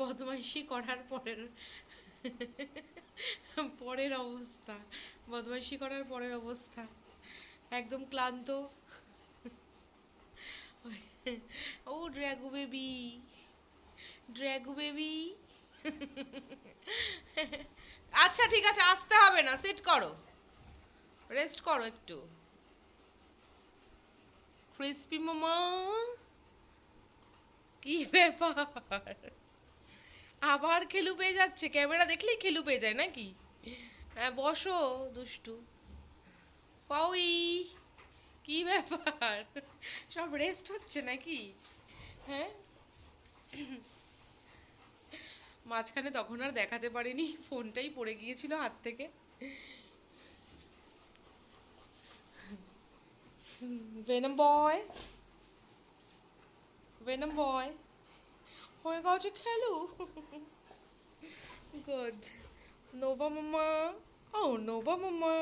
বদমাইশি করার পরের পরের অবস্থা। বদমাইশি করার পরের অবস্থা। একদম ক্লান্ত। ও, ড্র্যাগু বেবি। ড্র্যাগু বেবি। আচ্ছা ঠিক আছে, আসতে হবে না সেট করো। রেস্ট করো একটু। ক্রিসপি মামা। কি ব্যাপার? আবার খেলু পেয়ে যাচ্ছে। ক্যামেরা দেখলেই খেলু পেয়ে যায় নাকি? হ্যাঁ বসো দুষ্টু। পাউই, কি ব্যাপার? সব রেস্ট হচ্ছে নাকি? হ্যাঁ? মাঝখানে তখন আর দেখাতে পারিনি, ফোনটাই পড়ে গিয়েছিল হাত থেকে. Venom boy. হয়ে গেছে খেলু। গুড নোভা মামা ও নোভা মামা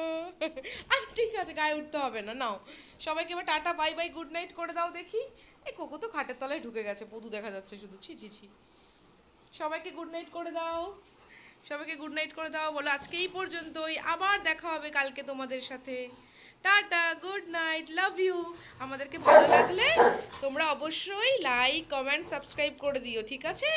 আচ্ছা ঠিক আছে, গায়ে উঠতে হবে না। নাও। সবাইকে এবার tata, bye bye, good night করে দাও দেখি। এই কোকো তো খাটের তলায় ঢুকে গেছে, পদু দেখা যাচ্ছে শুধু। ছি ছি ছি। সবাইকে গুড নাইট করে দাও। সবাইকে গুড নাইট করে দাও। বলো, আজকে এই পর্যন্তই। আবার দেখা হবে কালকে তোমাদের সাথে। Tata, good night, love you. আমাদেরকে ভালো লাগলে তোমরা অবশ্যই লাইক, কমেন্ট, সাবস্ক্রাইব করে দিও, ঠিক আছে?